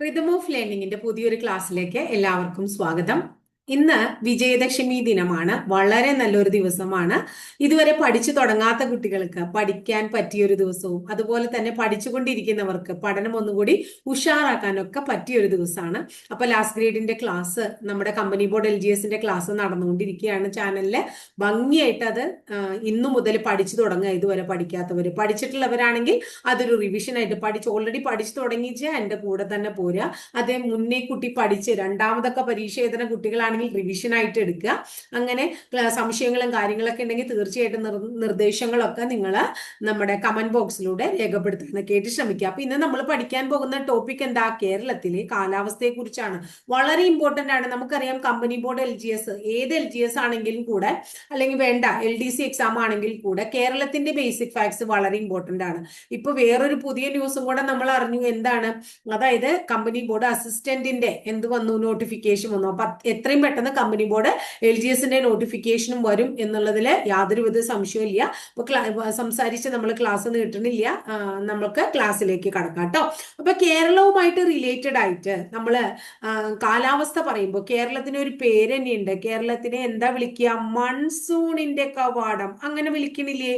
Rhythm of ലേണിംഗിന്റെ പുതിയൊരു ക്ലാസ്സിലേക്ക് എല്ലാവർക്കും സ്വാഗതം. ഇന്ന് വിജയദശമി ദിനമാണ്. വളരെ നല്ലൊരു ദിവസമാണ്. ഇതുവരെ പഠിച്ചു തുടങ്ങാത്ത കുട്ടികൾക്ക് പഠിക്കാൻ പറ്റിയൊരു ദിവസവും അതുപോലെ തന്നെ പഠിച്ചുകൊണ്ടിരിക്കുന്നവർക്ക് പഠനം ഒന്നുകൂടി ഉഷാറാക്കാനൊക്കെ പറ്റിയൊരു ദിവസമാണ്. അപ്പൊ ലാസ്റ്റ് ഗ്രേഡിന്റെ ക്ലാസ് നമ്മുടെ കമ്പനി ബോർഡ് എൽ ജി എസിന്റെ ക്ലാസ് നടന്നുകൊണ്ടിരിക്കുകയാണ് ചാനലിൽ ഭംഗിയായിട്ട് അത് ഇന്നു മുതൽ പഠിച്ചു തുടങ്ങുക ഇതുവരെ പഠിക്കാത്തവർ പഠിച്ചിട്ടുള്ളവരാണെങ്കിൽ അതൊരു റിവിഷൻ ആയിട്ട് പഠിച്ച് ഓൾറെഡി പഠിച്ചു തുടങ്ങിച്ച് എന്റെ കൂടെ തന്നെ പോരുക. അതേ മുന്നേ കുട്ടി പഠിച്ച് രണ്ടാമതൊക്കെ പരീക്ഷ എഴുതുന്ന കുട്ടികളാണ് ആണെങ്കിൽ റിവിഷൻ ആയിട്ട് എടുക്കുക. അങ്ങനെ സംശയങ്ങളും കാര്യങ്ങളൊക്കെ ഉണ്ടെങ്കിൽ തീർച്ചയായിട്ടും നിർദ്ദേശങ്ങളൊക്കെ നിങ്ങൾ നമ്മുടെ കമന്റ് ബോക്സിലൂടെ രേഖപ്പെടുത്തുന്ന കേട്ട് ശ്രമിക്കുക. അപ്പൊ ഇന്ന് നമ്മൾ പഠിക്കാൻ പോകുന്ന ടോപ്പിക് എന്താ? കേരളത്തിലെ കാലാവസ്ഥയെ കുറിച്ചാണ് വളരെ ഇമ്പോർട്ടന്റ് ആണ്. നമുക്കറിയാം company board L G S ഏത് എൽ ജി എസ് ആണെങ്കിലും കൂടെ അല്ലെങ്കിൽ വേണ്ട എൽ ഡി സി എക്സാം ആണെങ്കിൽ കൂടെ കേരളത്തിന്റെ ബേസിക് ഫാക്ട്സ് വളരെ ഇമ്പോർട്ടന്റ് ആണ്. ഇപ്പൊ വേറൊരു പുതിയ ന്യൂസും കൂടെ നമ്മൾ അറിഞ്ഞു. എന്താണ്? അതായത് കമ്പനി ബോർഡ് അസിസ്റ്റന്റിന്റെ എന്ത് വന്നു? നോട്ടിഫിക്കേഷൻ വന്നു. അപ്പൊ എത്രയും പെട്ടെന്ന് കമ്പനി ബോർഡ് എൽ ജി എസിന്റെ നോട്ടിഫിക്കേഷനും വരും എന്നുള്ളതിൽ യാതൊരുവിധ ഇല്ല അപ്പൊ സംസാരിച്ച് നമ്മൾ ക്ലാസ് നീട്ടണില്ല നമുക്ക് ക്ലാസ്സിലേക്ക് കടക്കാം കേട്ടോ. അപ്പൊ കേരളവുമായിട്ട് റിലേറ്റഡ് ആയിട്ട് നമ്മൾ കാലാവസ്ഥ പറയുമ്പോൾ കേരളത്തിന് ഒരു പേര് തന്നെയുണ്ട്. കേരളത്തിനെ എന്താ വിളിക്കുക? മൺസൂണിന്റെ കവാടം. അങ്ങനെ വിളിക്കണില്ലേ?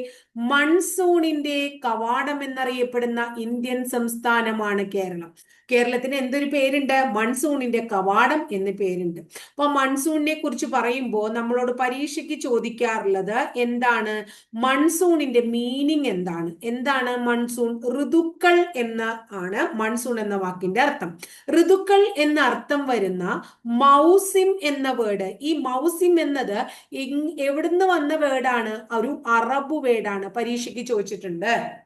മൺസൂണിന്റെ കവാടം എന്നറിയപ്പെടുന്ന ഇന്ത്യൻ സംസ്ഥാനമാണ് കേരളം. കേരളത്തിന് എന്തൊരു പേരുണ്ട്? മൺസൂണിന്റെ കവാടം എന്ന് പേരുണ്ട്. അപ്പൊ മൺസൂണിനെ കുറിച്ച് പറയുമ്പോൾ നമ്മളോട് പരീക്ഷയ്ക്ക് ചോദിക്കാറുള്ളത് എന്താണ്? മൺസൂണിന്റെ മീനിങ് എന്താണ്? എന്താണ് മൺസൂൺ? ഋതുക്കൾ എന്ന ആണ് മൺസൂൺ എന്ന വാക്കിന്റെ അർത്ഥം. ഋതുക്കൾ എന്ന അർത്ഥം വരുന്ന മൗസിം എന്ന വേർഡ് ഈ മൗസിം എന്നത് എവിടുന്ന് വന്ന വേർഡാണ് ഒരു അറബ് വേർഡാണ് പരീക്ഷയ്ക്ക് ചോദിച്ചിട്ടുണ്ട്.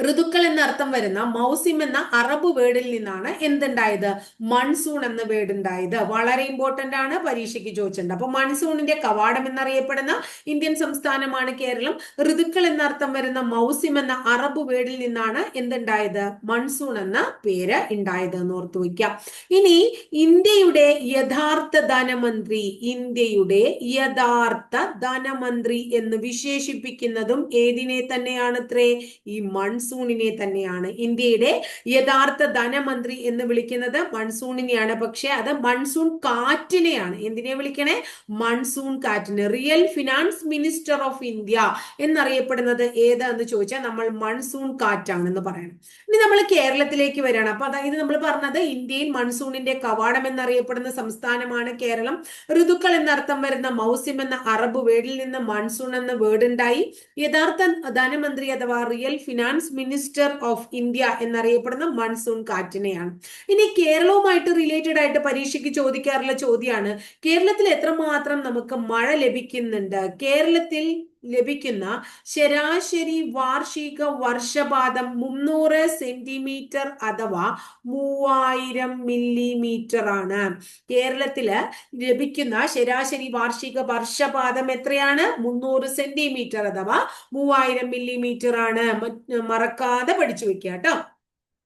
ഋതുക്കൾ എന്ന അർത്ഥം വരുന്ന മൗസിം എന്ന അറബ് വേർഡിൽ നിന്നാണ് എന്തുണ്ടായത്? മൺസൂൺ എന്ന വേർഡ് ഉണ്ടായത്. വളരെ ഇമ്പോർട്ടന്റ് ആണ്. പരീക്ഷയ്ക്ക് ചോദിച്ചിട്ടുണ്ട്. അപ്പൊ മൺസൂണിന്റെ കവാടം എന്നറിയപ്പെടുന്ന ഇന്ത്യൻ സംസ്ഥാനമാണ് കേരളം. ഋതുക്കൾ എന്ന അർത്ഥം വരുന്ന മൗസിം എന്ന അറബ് വേർഡിൽ നിന്നാണ് എന്തുണ്ടായത്? മൺസൂൺ എന്ന പേര് ഉണ്ടായത് എന്ന് ഓർത്തു വയ്ക്കാം. ഇനി ഇന്ത്യയുടെ യഥാർത്ഥ ധനമന്ത്രി ഇന്ത്യയുടെ യഥാർത്ഥ ധനമന്ത്രി എന്ന് വിശേഷിപ്പിക്കുന്നതും ഏതിനെ തന്നെയാണ് ഈ മൺസൂണിനെ തന്നെയാണ് ഇന്ത്യയുടെ യഥാർത്ഥ ധനമന്ത്രി എന്ന് വിളിക്കുന്നത് മൺസൂണിനെയാണ്. പക്ഷെ അത് മൺസൂൺ കാറ്റിനെയാണ്. എന്തിനെ വിളിക്കണേ? മൺസൂൺ കാറ്റിന്. Real finance minister of India എന്നറിയപ്പെടുന്നത് ഏതാന്ന് ചോദിച്ചാൽ നമ്മൾ മൺസൂൺ കാറ്റാണെന്ന് പറയണം. ഇനി നമ്മൾ കേരളത്തിലേക്ക് വരികയാണ് അപ്പൊ അതായത് നമ്മൾ പറഞ്ഞത് ഇന്ത്യയിൽ മൺസൂണിന്റെ കവാടം എന്നറിയപ്പെടുന്ന സംസ്ഥാനമാണ് കേരളം. ഋതുക്കൾ എന്നർത്ഥം വരുന്ന മൗസ്യം എന്ന അറബ് വേർഡിൽ നിന്ന് മൺസൂൺ എന്ന വേർഡ് ഉണ്ടായി. യഥാർത്ഥ ധനമന്ത്രി അഥവാ real finance finance minister of India എന്നറിയപ്പെടുന്ന മൺസൂൺ കാറ്റിനെയാണ്. ഇനി കേരളവുമായിട്ട് റിലേറ്റഡ് ആയിട്ട് പരീക്ഷയ്ക്ക് ചോദിക്കാറുള്ള ചോദ്യമാണ് കേരളത്തിൽ എത്രമാത്രം നമുക്ക് മഴ ലഭിക്കുന്നുണ്ട്? കേരളത്തിൽ ലഭിക്കുന്ന ശരാശരി വാർഷിക വർഷപാതം മുന്നൂറ് സെന്റിമീറ്റർ അഥവാ മൂവായിരം മില്ലിമീറ്റർ ആണ്. കേരളത്തിൽ ലഭിക്കുന്ന ശരാശരി വാർഷിക വർഷപാതം എത്രയാണ്? മുന്നൂറ് സെന്റിമീറ്റർ അഥവാ മൂവായിരം മില്ലിമീറ്റർ ആണ്. മറക്കാതെ പഠിച്ചു വെക്കുക കേട്ടോ.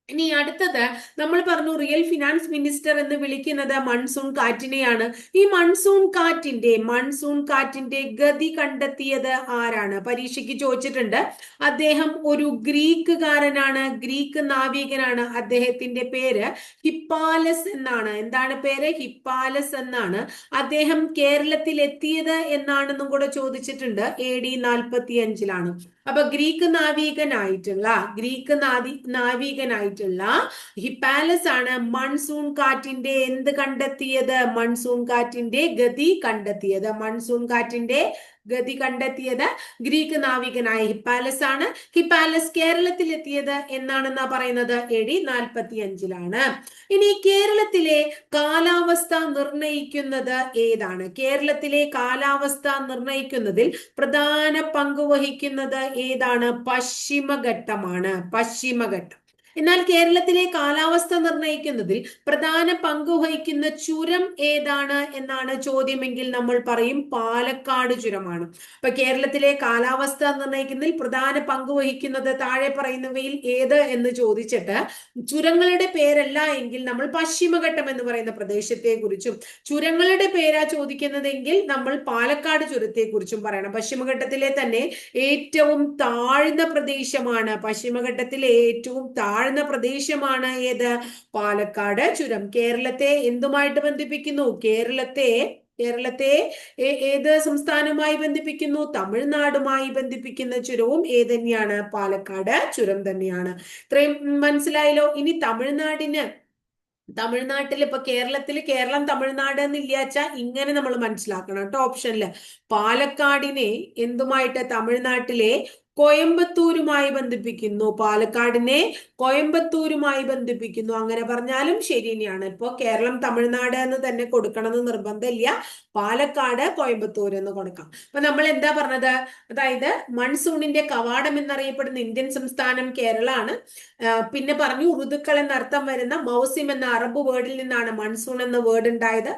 ഇനി അടുത്തത് നമ്മൾ പറഞ്ഞു റിയൽ ഫിനാൻസ് മിനിസ്റ്റർ എന്ന് വിളിക്കുന്നത് മൺസൂൺ കാറ്റിനെയാണ്. ഈ മൺസൂൺ കാറ്റിന്റെ മൺസൂൺ കാറ്റിന്റെ ഗതി കണ്ടെത്തിയത് ആരാണ്? പരീക്ഷയ്ക്ക് ചോദിച്ചിട്ടുണ്ട്. അദ്ദേഹം ഒരു ഗ്രീക്കുകാരനാണ്. ഗ്രീക്ക് നാവികനാണ്. അദ്ദേഹത്തിന്റെ പേര് ഹിപ്പാലസ് എന്നാണ്. എന്താണ് പേര്? ഹിപ്പാലസ് എന്നാണ്. അദ്ദേഹം കേരളത്തിൽ എത്തിയത് എന്നാണെന്നും കൂടെ ചോദിച്ചിട്ടുണ്ട്. എ ഡി നാൽപ്പത്തി അഞ്ചിലാണ് അപ്പൊ ഗ്രീക്ക് നാവികനായിട്ടുള്ള ഗ്രീക്ക് നാവി നാവികനായിട്ടുള്ള ഹിപ്പാലസ് ആണ് മൺസൂൺ കാറ്റിന്റെ എന്ത് കണ്ടെത്തിയത്? മൺസൂൺ കാറ്റിന്റെ ഗതി കണ്ടെത്തിയത്. മൺസൂൺ കാറ്റിന്റെ ഗതി കണ്ടെത്തിയത്? ഗ്രീക്ക് നാവികനായ ഹിപ്പാലസ് ആണ്. ഹിപ്പാലസ് കേരളത്തിൽ എത്തിയത് എന്നാണെന്നാ പറയുന്നത്? എ ഡി നാൽപ്പത്തി അഞ്ചിലാണ് ഇനി കേരളത്തിലെ കാലാവസ്ഥ നിർണയിക്കുന്നത് ഏതാണ്? കേരളത്തിലെ കാലാവസ്ഥ നിർണയിക്കുന്നതിൽ പ്രധാന പങ്ക് വഹിക്കുന്നത് ഏതാണ്? പശ്ചിമഘട്ടമാണ്. പശ്ചിമഘട്ടം. എന്നാൽ കേരളത്തിലെ കാലാവസ്ഥ നിർണയിക്കുന്നതിൽ പ്രധാന പങ്ക് വഹിക്കുന്ന ചുരം ഏതാണ് എന്നാണ് ചോദ്യമെങ്കിൽ നമ്മൾ പറയും പാലക്കാട് ചുരമാണ്. അപ്പൊ കേരളത്തിലെ കാലാവസ്ഥ നിർണയിക്കുന്നതിൽ പ്രധാന പങ്ക് വഹിക്കുന്നത് താഴെ പറയുന്നവയിൽ ഏത് എന്ന് ചോദിച്ചിട്ട് ചുരങ്ങളുടെ പേരല്ല എങ്കിൽ നമ്മൾ പശ്ചിമഘട്ടം എന്ന് പറയുന്ന പ്രദേശത്തെ കുറിച്ചും ചുരങ്ങളുടെ പേരാ ചോദിക്കുന്നതെങ്കിൽ നമ്മൾ പാലക്കാട് ചുരത്തെ കുറിച്ചും പറയണം. പശ്ചിമഘട്ടത്തിലെ തന്നെ ഏറ്റവും താഴ്ന്ന പ്രദേശമാണ്. പശ്ചിമഘട്ടത്തിലെ ഏറ്റവും താഴ് താഴ്ന്ന പ്രദേശമാണ് ഏത്? പാലക്കാട്. ചുരം കേരളത്തെ എന്തുമായിട്ട് ബന്ധിപ്പിക്കുന്നു? കേരളത്തെ കേരളത്തെ ഏത് സംസ്ഥാനവുമായി ബന്ധിപ്പിക്കുന്നു? തമിഴ്നാടുമായി ബന്ധിപ്പിക്കുന്ന ചുരവും ഏത് തന്നെയാണ് പാലക്കാട്. ചുരം തന്നെയാണ്. ഇത്രയും മനസ്സിലായല്ലോ? ഇനി തമിഴ്നാടിന് തമിഴ്നാട്ടിൽ ഇപ്പൊ കേരളത്തിൽ കേരളം തമിഴ്നാട് എന്നില്ലാച്ച ഇങ്ങനെ നമ്മൾ മനസ്സിലാക്കണം കേട്ടോ ഓപ്ഷനിൽ. പാലക്കാടിനെ എന്തുമായിട്ട് തമിഴ്നാട്ടിലെ കോയമ്പത്തൂരുമായി ബന്ധിപ്പിക്കുന്നു. പാലക്കാടിനെ കോയമ്പത്തൂരുമായി ബന്ധിപ്പിക്കുന്നു. അങ്ങനെ പറഞ്ഞാലും ശരി തന്നെയാണ്. ഇപ്പോ കേരളം തമിഴ്നാട് എന്ന് തന്നെ കൊടുക്കണമെന്ന് നിർബന്ധമില്ല. പാലക്കാട് കോയമ്പത്തൂർ എന്ന് കൊടുക്കാം. അപ്പൊ നമ്മൾ എന്താ പറഞ്ഞത്? അതായത് മൺസൂണിന്റെ കവാടം എന്നറിയപ്പെടുന്ന ഇന്ത്യൻ സംസ്ഥാനം കേരളമാണ്. പിന്നെ പറഞ്ഞു ഋതുക്കൾ എന്നർത്ഥം വരുന്ന മൗസിം എന്ന അറബ് വേർഡിൽ നിന്നാണ് മൺസൂൺ എന്ന വേർഡ് ഉണ്ടായത്.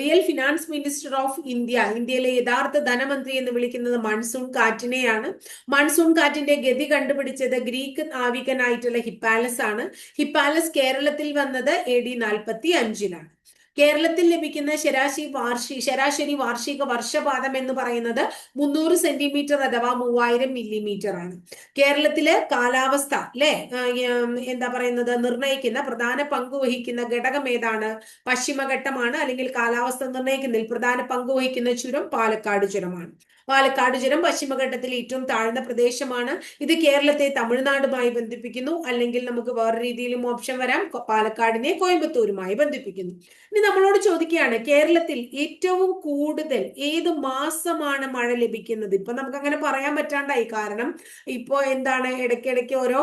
Real finance minister of India ഇന്ത്യയിലെ യഥാർത്ഥ ധനമന്ത്രി എന്ന് വിളിക്കുന്നത് മൺസൂൺ കാറ്റിനെയാണ്. മൺസൂൺ കാറ്റിന്റെ ഗതി കണ്ടുപിടിച്ചത് ഗ്രീക്ക് നാവികനായിട്ടുള്ള ഹിപ്പാലസ് ആണ്. ഹിപ്പാലസ് കേരളത്തിൽ വന്നത് എ ഡി നാൽപ്പത്തി അഞ്ചിലാണ് കേരളത്തിൽ ലഭിക്കുന്ന ശരാശരി വാർഷിക ശരാശരി വാർഷിക വർഷപാതം എന്ന് പറയുന്നത് മുന്നൂറ് സെന്റിമീറ്റർ അഥവാ മൂവായിരം മില്ലിമീറ്റർ ആണ്. കേരളത്തിലെ കാലാവസ്ഥ അല്ലെ? എന്താ പറയുന്നത്? നിർണയിക്കുന്ന പ്രധാന പങ്ക് വഹിക്കുന്ന ഘടകം ഏതാണ്? പശ്ചിമഘട്ടമാണ് അല്ലെങ്കിൽ കാലാവസ്ഥ നിർണയിക്കുന്നതിൽ പ്രധാന പങ്ക് വഹിക്കുന്ന ചുരം പാലക്കാട് ചുരമാണ്. പാലക്കാട് ജലം പശ്ചിമഘട്ടത്തിൽ ഏറ്റവും താഴ്ന്ന പ്രദേശമാണ്. ഇത് കേരളത്തെ തമിഴ്നാടുമായി ബന്ധിപ്പിക്കുന്നു. അല്ലെങ്കിൽ നമുക്ക് വേറെ രീതിയിലും ഓപ്ഷൻ വരാം. പാലക്കാടിനെ കോയമ്പത്തൂരുമായി ബന്ധിപ്പിക്കുന്നു. ഇനി നമ്മളോട് ചോദിക്കുകയാണ് കേരളത്തിൽ ഏറ്റവും കൂടുതൽ ഏത് മാസമാണ് മഴ ലഭിക്കുന്നത്? ഇപ്പൊ നമുക്ക് അങ്ങനെ പറയാൻ പറ്റാണ്ടായി. കാരണം ഇപ്പോ എന്താണ് ഇടയ്ക്കിടയ്ക്ക് ഓരോ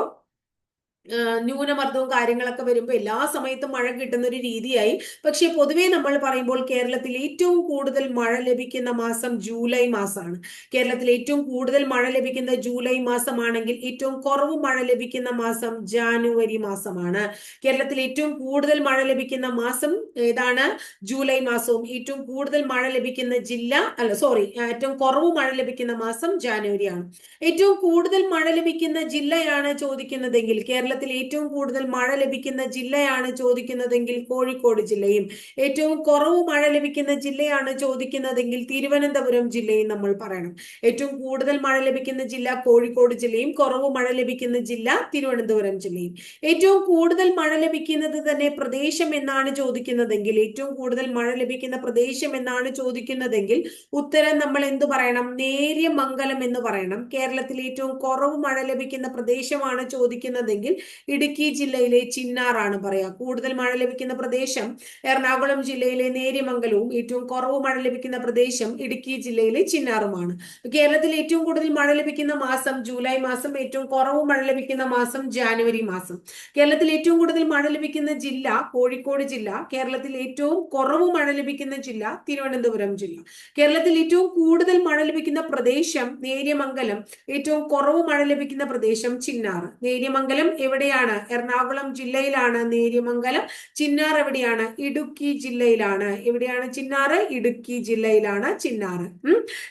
ന്യൂനമർദ്ദവും കാര്യങ്ങളൊക്കെ വരുമ്പോൾ എല്ലാ സമയത്തും മഴ കിട്ടുന്ന ഒരു രീതിയായി. പക്ഷെ പൊതുവേ നമ്മൾ പറയുമ്പോൾ കേരളത്തിൽ ഏറ്റവും കൂടുതൽ മഴ ലഭിക്കുന്ന മാസം ജൂലൈ മാസമാണ്. കേരളത്തിൽ ഏറ്റവും കൂടുതൽ മഴ ലഭിക്കുന്ന ജൂലൈ മാസമാണെങ്കിൽ ഏറ്റവും കുറവ് മഴ ലഭിക്കുന്ന മാസം ജാനുവരി മാസമാണ്. കേരളത്തിൽ ഏറ്റവും കൂടുതൽ മഴ ലഭിക്കുന്ന മാസം ഏതാണ്? ജൂലൈ മാസവും. ഏറ്റവും കൂടുതൽ മഴ ലഭിക്കുന്ന ജില്ല അല്ല സോറി ഏറ്റവും കുറവ് മഴ ലഭിക്കുന്ന മാസം ജാനുവരിയാണ്. ഏറ്റവും കൂടുതൽ മഴ ലഭിക്കുന്ന ജില്ലയാണ് ചോദിക്കുന്നതെങ്കിൽ കേരള കേരളത്തിൽ ഏറ്റവും കൂടുതൽ മഴ ലഭിക്കുന്ന ജില്ലയാണ് ചോദിക്കുന്നതെങ്കിൽ കോഴിക്കോട് ജില്ലയും. ഏറ്റവും കുറവ് മഴ ലഭിക്കുന്ന ജില്ലയാണ് ചോദിക്കുന്നതെങ്കിൽ തിരുവനന്തപുരം ജില്ലയും നമ്മൾ പറയണം. ഏറ്റവും കൂടുതൽ മഴ ലഭിക്കുന്ന ജില്ല കോഴിക്കോട് ജില്ലയും കുറവ് മഴ ലഭിക്കുന്ന ജില്ല തിരുവനന്തപുരം ജില്ലയും. ഏറ്റവും കൂടുതൽ മഴ ലഭിക്കുന്നത് തന്നെ പ്രദേശം എന്നാണ് ചോദിക്കുന്നതെങ്കിൽ ഏറ്റവും കൂടുതൽ മഴ ലഭിക്കുന്ന പ്രദേശം എന്നാണ് ചോദിക്കുന്നതെങ്കിൽ ഉത്തരം നമ്മൾ എന്തു പറയണം? നേരിയ മംഗലം എന്ന് പറയണം. കേരളത്തിൽ ഏറ്റവും കുറവ് മഴ ലഭിക്കുന്ന പ്രദേശമാണ് ചോദിക്കുന്നതെങ്കിൽ ഇടുക്കി ജില്ലയിലെ ചിന്നാറാണ് പറയാ. കൂടുതൽ മഴ ലഭിക്കുന്ന പ്രദേശം എറണാകുളം ജില്ലയിലെ നേര്യമംഗലവും ഏറ്റവും കുറവ് മഴ ലഭിക്കുന്ന പ്രദേശം ഇടുക്കി ജില്ലയിലെ ചിന്നാറുമാണ്. കേരളത്തിൽ ഏറ്റവും കൂടുതൽ മഴ ലഭിക്കുന്ന മാസം ജൂലൈ മാസം ഏറ്റവും കുറവ് മഴ ലഭിക്കുന്ന മാസം ജാനുവരി മാസം. കേരളത്തിൽ ഏറ്റവും കൂടുതൽ മഴ ലഭിക്കുന്ന ജില്ല കോഴിക്കോട് ജില്ല. കേരളത്തിൽ ഏറ്റവും കുറവ് മഴ ലഭിക്കുന്ന ജില്ല തിരുവനന്തപുരം ജില്ല. കേരളത്തിൽ ഏറ്റവും കൂടുതൽ മഴ ലഭിക്കുന്ന പ്രദേശം നേര്യമംഗലം ഏറ്റവും കുറവ് മഴ ലഭിക്കുന്ന പ്രദേശം ചിന്നാറ്. നേര്യമംഗലം എവിടെയാണ്? എറണാകുളം ജില്ലയിലാണ് നേര്യമംഗലം. ചിന്നാർ എവിടെയാണ്? ഇടുക്കി ജില്ലയിലാണ്. എവിടെയാണ് ചിന്നാർ? ഇടുക്കി ജില്ലയിലാണ് ചിന്നാർ.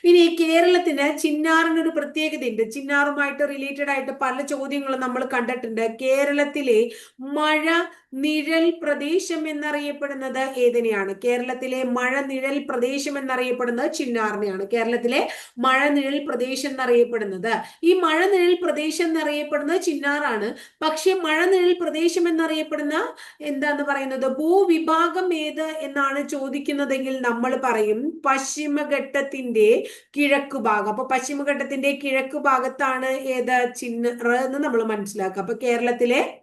ഇനി കേരളത്തിന് ചിന്നാറിനൊരു പ്രത്യേകതയുണ്ട്. ചിന്നാറുമായിട്ട് റിലേറ്റഡ് ആയിട്ട് പല ചോദ്യങ്ങളും നമ്മൾ കണ്ടിട്ടുണ്ട്. കേരളത്തിലെ മഴ നിഴൽ പ്രദേശം എന്നറിയപ്പെടുന്നത് ഏതിനെയാണ്? കേരളത്തിലെ മഴ നിഴൽ പ്രദേശം എന്നറിയപ്പെടുന്നത് ചിന്നാറിനെയാണ്. കേരളത്തിലെ മഴ നിഴൽ പ്രദേശം എന്നറിയപ്പെടുന്നത്. ഈ മഴ നിഴൽ പ്രദേശം എന്നറിയപ്പെടുന്നത് ചിന്നാറാണ്. പക്ഷെ മഴ നിഴൽ പ്രദേശം എന്നറിയപ്പെടുന്ന എന്താന്ന് പറയുന്നത്? ഭൂവിഭാഗം ഏത് എന്നാണ് ചോദിക്കുന്നതെങ്കിൽ നമ്മൾ പറയും പശ്ചിമഘട്ടത്തിന്റെ കിഴക്ക് ഭാഗം. അപ്പൊ പശ്ചിമഘട്ടത്തിന്റെ കിഴക്ക് ഭാഗത്താണ് ഏത്? ചിന്നറ് എന്ന് നമ്മൾ മനസ്സിലാക്കുക. അപ്പൊ കേരളത്തിലെ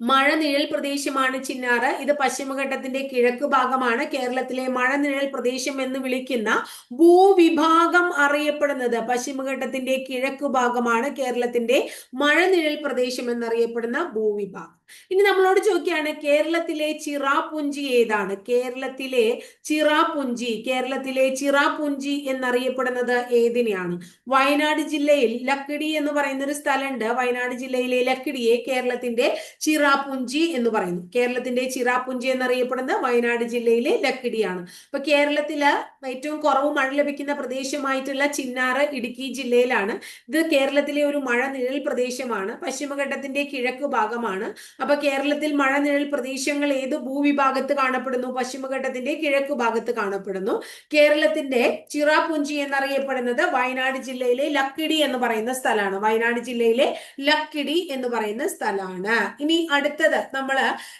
മഴ നിഴൽ പ്രദേശമാണ് ചിന്നാറ്. ഇത് പശ്ചിമഘട്ടത്തിന്റെ കിഴക്ക് ഭാഗമാണ് കേരളത്തിലെ മഴ നിഴൽ പ്രദേശം എന്ന് വിളിക്കുന്ന ഭൂവിഭാഗം അറിയപ്പെടുന്നത്. പശ്ചിമഘട്ടത്തിന്റെ കിഴക്ക് ഭാഗമാണ് കേരളത്തിന്റെ മഴ നിഴൽ പ്രദേശം എന്നറിയപ്പെടുന്ന ഭൂവിഭാഗം. ഇനി നമ്മളോട് ചോദിക്കുകയാണ് കേരളത്തിലെ ചിറാപുഞ്ചി ഏതാണ്? കേരളത്തിലെ ചിറാപുഞ്ചി കേരളത്തിലെ ചിറാപുഞ്ചി എന്നറിയപ്പെടുന്നത് ഏതിനെയാണ്? വയനാട് ജില്ലയിൽ ലക്കിടി എന്ന് പറയുന്ന ഒരു സ്ഥലമുണ്ട്. വയനാട് ജില്ലയിലെ ലക്കിടിയെ കേരളത്തിന്റെ ചിറാപുഞ്ചി എന്ന് പറയുന്നു. കേരളത്തിന്റെ ചിറാപുഞ്ചി എന്നറിയപ്പെടുന്നത് വയനാട് ജില്ലയിലെ ലക്കിടിയാണ്. അപ്പൊ കേരളത്തിൽ ഏറ്റവും കുറവ് മഴ ലഭിക്കുന്ന പ്രദേശമായിട്ടുള്ള ചിന്നാറ് ഇടുക്കി ജില്ലയിലാണ്. ഇത് കേരളത്തിലെ ഒരു മഴ നിഴൽ പ്രദേശമാണ്. പശ്ചിമഘട്ടത്തിന്റെ കിഴക്ക് ഭാഗമാണ്. അപ്പൊ കേരളത്തിൽ മഴ നിഴൽ പ്രദേശങ്ങൾ ഏത് ഭൂവിഭാഗത്ത് കാണപ്പെടുന്നു? പശ്ചിമഘട്ടത്തിന്റെ കിഴക്ക് ഭാഗത്ത് കാണപ്പെടുന്നു. കേരളത്തിന്റെ ചിറാപുഞ്ചി എന്നറിയപ്പെടുന്നത് വയനാട് ജില്ലയിലെ ലക്കിടി എന്ന് പറയുന്ന സ്ഥലമാണ്. വയനാട് ജില്ലയിലെ ലക്കിടി എന്ന് പറയുന്ന സ്ഥലമാണ്. ഇനി അടുത്തത് നമ്മൾ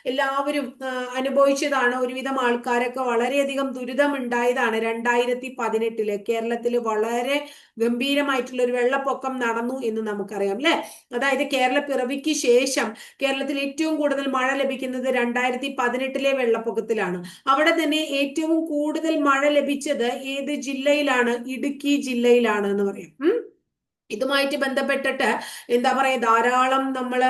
എല്ലാവരും അനുഭവിച്ചതാണ്. ഒരുവിധം ആൾക്കാരൊക്കെ വളരെയധികം ദുരിതം ഉണ്ടായതാണ് രണ്ടായിരത്തി പതിനെട്ടിൽ കേരളത്തിൽ വളരെ ഗംഭീരമായിട്ടുള്ള ഒരു വെള്ളപ്പൊക്കം നടന്നു എന്ന് നമുക്കറിയാം അല്ലെ? അതായത് കേരള പിറവിക്ക് ശേഷം കേരളത്തിൽ ഏറ്റവും കൂടുതൽ മഴ ലഭിക്കുന്നത് രണ്ടായിരത്തി പതിനെട്ടിലെ വെള്ളപ്പൊക്കത്തിലാണ്. അവിടെ തന്നെ ഏറ്റവും കൂടുതൽ മഴ ലഭിച്ചത് ഏത് ജില്ലയിലാണ്? ഇടുക്കി ജില്ലയിലാണ് എന്ന് പറയാം. ഇതുമായിട്ട് ബന്ധപ്പെട്ടിട്ട് എന്താ പറയുക ധാരാളം നമ്മൾ